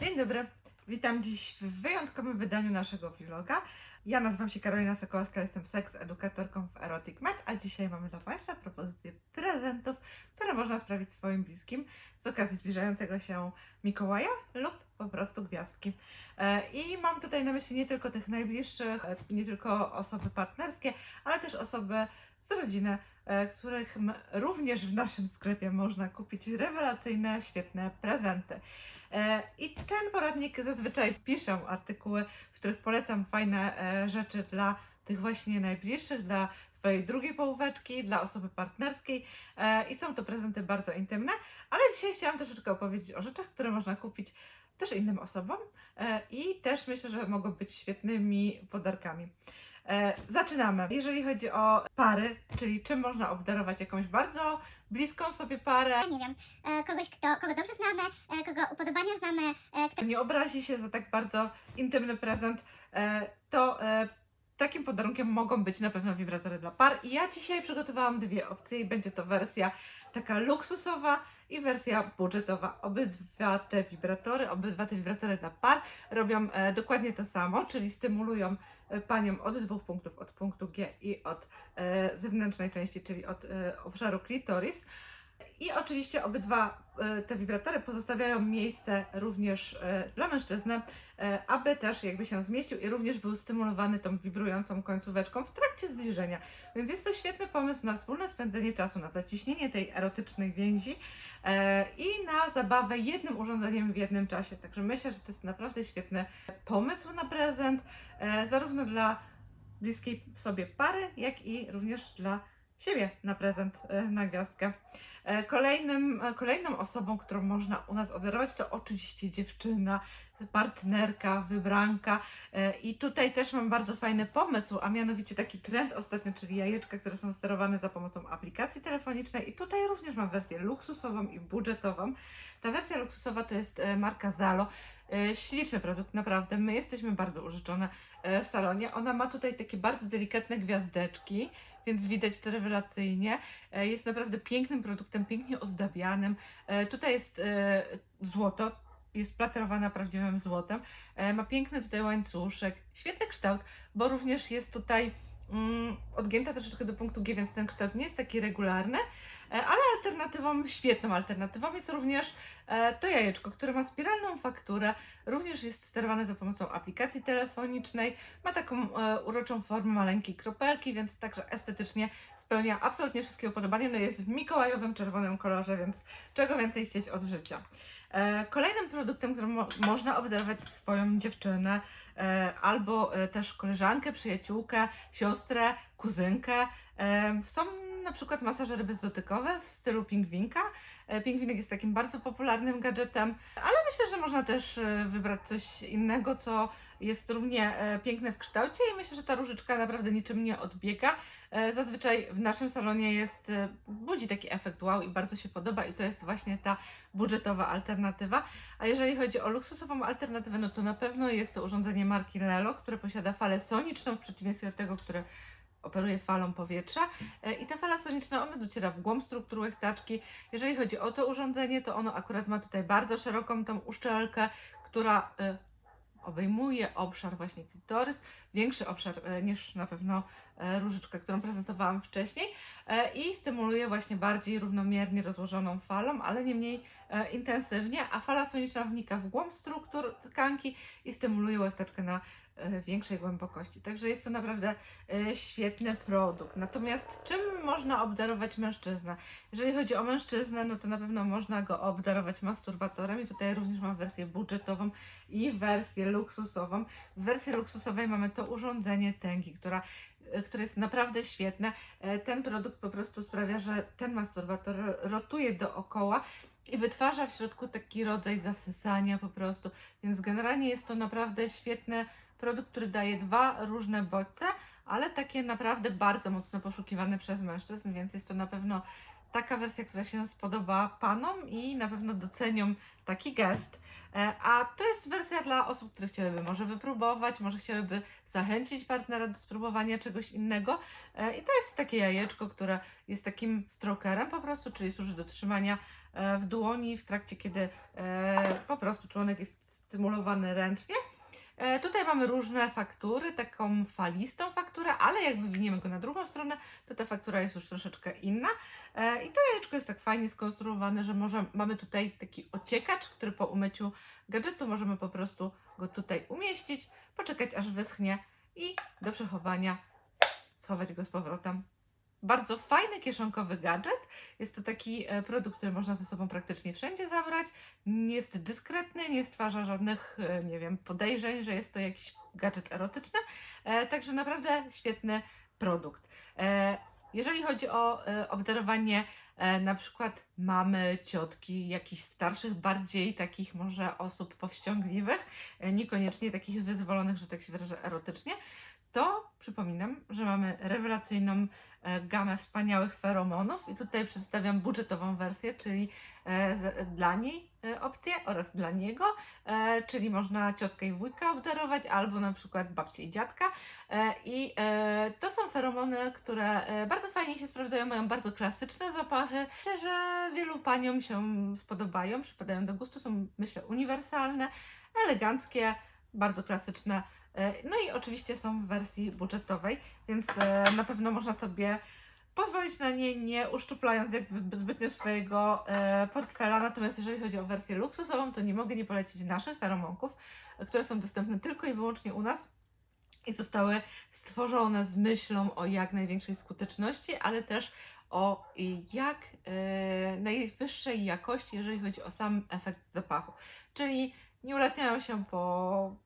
Dzień dobry, witam dziś w wyjątkowym wydaniu naszego vloga. Ja nazywam się Karolina Sokołowska, jestem seks edukatorką w Erotic Med, a dzisiaj mamy dla Państwa propozycję prezentów, które można sprawić swoim bliskim z okazji zbliżającego się Mikołaja lub po prostu gwiazdki. E, I mam tutaj na myśli nie tylko tych najbliższych, e, nie tylko osoby partnerskie, ale też osoby z rodziny, e, których również w naszym sklepie można kupić rewelacyjne, świetne prezenty. I ten poradnik zazwyczaj piszę artykuły, w których polecam fajne rzeczy dla tych właśnie najbliższych, dla swojej drugiej połóweczki, dla osoby partnerskiej i są to prezenty bardzo intymne, ale dzisiaj chciałam troszeczkę opowiedzieć o rzeczach, które można kupić też innym osobom e, i też myślę, że mogą być świetnymi podarkami. E, Zaczynamy. Jeżeli chodzi o pary, czyli czym można obdarować jakąś bardzo bliską sobie parę, nie wiem, e, kogoś, kto, kogo dobrze znamy, kogo upodobania znamy, kto nie obrazi się za tak bardzo intymny prezent, to takim podarunkiem mogą być na pewno wibratory dla par. I ja dzisiaj przygotowałam dwie opcje i będzie to wersja taka luksusowa i wersja budżetowa. Obydwa te wibratory, obydwa te wibratory dla par robią e, dokładnie to samo, czyli stymulują e, panią od dwóch punktów, od punktu G i od e, zewnętrznej części, czyli od e, obszaru klitoris. I oczywiście obydwa e, te wibratory pozostawiają miejsce również e, dla mężczyzny, e, aby też jakby się zmieścił i również był stymulowany tą wibrującą końcóweczką w trakcie zbliżenia. Więc jest to świetny pomysł na wspólne spędzenie czasu, na zaciśnienie tej erotycznej więzi i na zabawę jednym urządzeniem w jednym czasie. Także myślę, że to jest naprawdę świetny pomysł na prezent, zarówno dla bliskiej sobie pary, jak i również dla siebie na prezent, e, na gwiazdkę. E, Kolejnym, e, kolejną osobą, którą można u nas obdarować, to oczywiście dziewczyna, partnerka, wybranka. I tutaj też mam bardzo fajny pomysł, a mianowicie taki trend ostatnio, czyli jajeczka, które są sterowane za pomocą aplikacji telefonicznej. I tutaj również mam wersję luksusową i budżetową. Ta wersja luksusowa to jest marka Zalo. Śliczny produkt, naprawdę. My jesteśmy bardzo użyczone w salonie. Ona ma tutaj takie bardzo delikatne gwiazdeczki, więc widać to rewelacyjnie. E, Jest naprawdę pięknym produktem, pięknie ozdabianym. E, Tutaj jest e, złoto, jest platerowana prawdziwym złotem. Ma piękny tutaj łańcuszek, świetny kształt, bo również jest tutaj mm, odgięta troszeczkę do punktu G, więc ten kształt nie jest taki regularny, e, ale alternatywą, świetną alternatywą jest również e, to jajeczko, które ma spiralną fakturę, również jest sterowane za pomocą aplikacji telefonicznej, ma taką e, uroczą formę maleńkiej kropelki, więc także estetycznie spełnia absolutnie wszystkie upodobania. No jest w mikołajowym czerwonym kolorze, więc czego więcej chcieć od życia. Kolejnym produktem, którym mo- można obdarować swoją dziewczynę, albo e, też koleżankę, przyjaciółkę, siostrę, kuzynkę, e, są na przykład masażery bezdotykowe w stylu pingwinka. E, Pingwinek jest takim bardzo popularnym gadżetem, ale myślę, że można też e, wybrać coś innego, co jest równie e, piękne w kształcie i myślę, że ta różyczka naprawdę niczym nie odbiega. E, Zazwyczaj w naszym salonie jest, e, budzi taki efekt wow i bardzo się podoba i to jest właśnie ta budżetowa alternatywa. A jeżeli chodzi o luksusową alternatywę, no to na pewno jest to urządzenie marki Lelo, które posiada falę soniczną w przeciwieństwie do tego, które operuje falą powietrza. I ta fala soniczna, ona dociera w głąb struktur łechtaczki. Jeżeli chodzi o to urządzenie, to ono akurat ma tutaj bardzo szeroką tą uszczelkę, która obejmuje obszar właśnie klitoris, większy obszar e, niż na pewno e, różyczka, którą prezentowałam wcześniej e, i stymuluje właśnie bardziej równomiernie rozłożoną falą, ale nie mniej intensywnie, a fala soniczna wnika w głąb struktur tkanki i stymuluje łechtaczkę na większej głębokości. Także jest to naprawdę e, świetny produkt. Natomiast czym można obdarować mężczyznę? Jeżeli chodzi o mężczyznę, no to na pewno można go obdarować masturbatorem i tutaj również mam wersję budżetową i wersję luksusową. W wersji luksusowej mamy to urządzenie tęgi, która, e, które jest naprawdę świetne. E, Ten produkt po prostu sprawia, że ten masturbator rotuje dookoła i wytwarza w środku taki rodzaj zasysania po prostu. Więc generalnie jest to naprawdę świetny produkt, który daje dwa różne bodźce, ale takie naprawdę bardzo mocno poszukiwane przez mężczyzn, więc jest to na pewno taka wersja, która się spodoba panom i na pewno docenią taki gest. E, A to jest wersja dla osób, które chciałyby może wypróbować, może chciałyby zachęcić partnera do spróbowania czegoś innego. E, I to jest takie jajeczko, które jest takim strokerem po prostu, czyli służy do trzymania e, w dłoni w trakcie, kiedy po prostu członek jest stymulowany ręcznie. E, tutaj mamy różne faktury, taką falistą fakturę, ale jak wywiniemy go na drugą stronę, to ta faktura jest już troszeczkę inna. E, I to jajeczko jest tak fajnie skonstruowane, że może, mamy tutaj taki ociekacz, który po umyciu gadżetu możemy po prostu go tutaj umieścić, poczekać aż wyschnie i do przechowania schować go z powrotem. Bardzo fajny kieszonkowy gadżet. Jest to taki e, produkt, który można ze sobą praktycznie wszędzie zabrać. Jest dyskretny, nie stwarza żadnych, e, nie wiem, podejrzeń, że jest to jakiś gadżet erotyczny. E, Także naprawdę świetny produkt. Jeżeli chodzi o obdarowanie na przykład mamy, ciotki, jakichś starszych, bardziej takich może osób powściągliwych, niekoniecznie takich wyzwolonych, że tak się wyrażę, erotycznie, to przypominam, że mamy rewelacyjną gamę wspaniałych feromonów. I tutaj przedstawiam budżetową wersję, czyli e, dla niej e, opcję oraz dla niego, e, czyli można ciotkę i wujka obdarować albo na przykład babcię i dziadka. E, i e, to są feromony, które e, bardzo fajnie się sprawdzają, mają bardzo klasyczne zapachy, myślę, że wielu paniom się spodobają, przypadają do gustu, są myślę uniwersalne, eleganckie, bardzo klasyczne. E, No i oczywiście są w wersji budżetowej, więc e, na pewno można sobie pozwolić na nie, nie uszczuplając jakby zbytnio swojego e, portfela. Natomiast jeżeli chodzi o wersję luksusową, to nie mogę nie polecić naszych feromonków, które są dostępne tylko i wyłącznie u nas i zostały stworzone z myślą o jak największej skuteczności, ale też o jak najwyższej jakości, jeżeli chodzi o sam efekt zapachu. Czyli nie ulatniają się po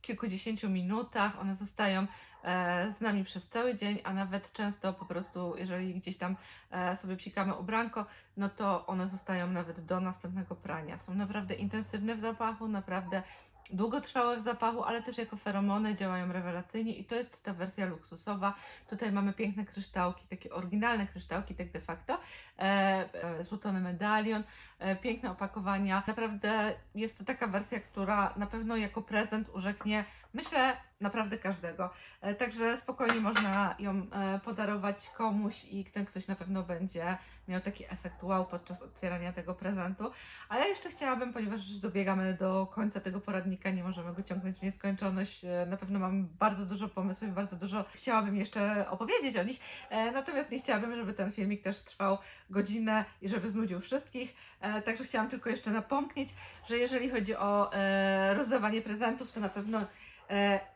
kilkudziesięciu minutach, one zostają e, z nami przez cały dzień, a nawet często po prostu, jeżeli gdzieś tam e, sobie psikamy ubranko, no to one zostają nawet do następnego prania. Są naprawdę intensywne w zapachu, naprawdę długotrwałe w zapachu, ale też jako feromony działają rewelacyjnie i to jest ta wersja luksusowa. Tutaj mamy piękne kryształki, takie oryginalne kryształki, tak de facto, e, e, medalion, e, piękne opakowania. Naprawdę jest to taka wersja, która na pewno jako prezent urzeknie, myślę, naprawdę każdego. E, Także spokojnie można ją e, podarować komuś i ten ktoś na pewno będzie miał taki efekt wow podczas otwierania tego prezentu. A ja jeszcze chciałabym, ponieważ już dobiegamy do końca tego poradnika, nie możemy go ciągnąć w nieskończoność. e, Na pewno mam bardzo dużo pomysłów bardzo dużo chciałabym jeszcze opowiedzieć o nich. Natomiast nie chciałabym, żeby ten filmik też trwał godzinę i żeby znudził wszystkich. Także chciałam tylko jeszcze napomknieć, że jeżeli chodzi o rozdawanie prezentów, to na pewno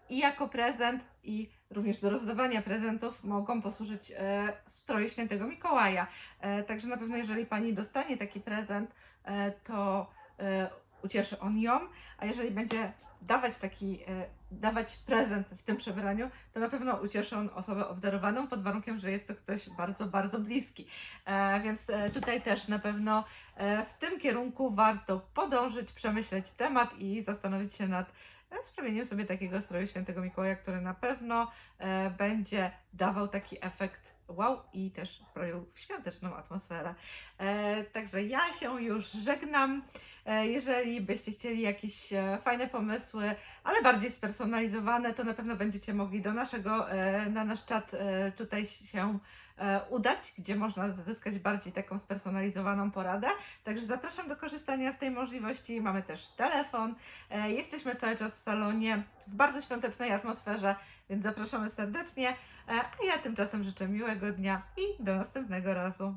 i jako prezent, i również do rozdawania prezentów mogą posłużyć e, stroje świętego Mikołaja. E, Także na pewno, jeżeli pani dostanie taki prezent, e, to e, ucieszy on ją, a jeżeli będzie dawać taki, e, dawać prezent w tym przebraniu, to na pewno ucieszy on osobę obdarowaną, pod warunkiem, że jest to ktoś bardzo, bardzo bliski. E, Więc e, tutaj też na pewno e, w tym kierunku warto podążyć, przemyśleć temat i zastanowić się nad sprawieniem sobie takiego stroju świętego Mikołaja, który na pewno e, będzie dawał taki efekt wow i też wprawił w świąteczną atmosferę. E, także ja się już żegnam. E, jeżeli byście chcieli jakieś e, fajne pomysły, ale bardziej spersonalizowane, to na pewno będziecie mogli do naszego, e, na nasz czat e, tutaj się e, udać, gdzie można zyskać bardziej taką spersonalizowaną poradę. Także zapraszam do korzystania z tej możliwości. Mamy też telefon. E, Jesteśmy cały czas w salonie w bardzo świątecznej atmosferze, więc zapraszamy serdecznie. E, A ja tymczasem życzę miłego dnia i do następnego razu.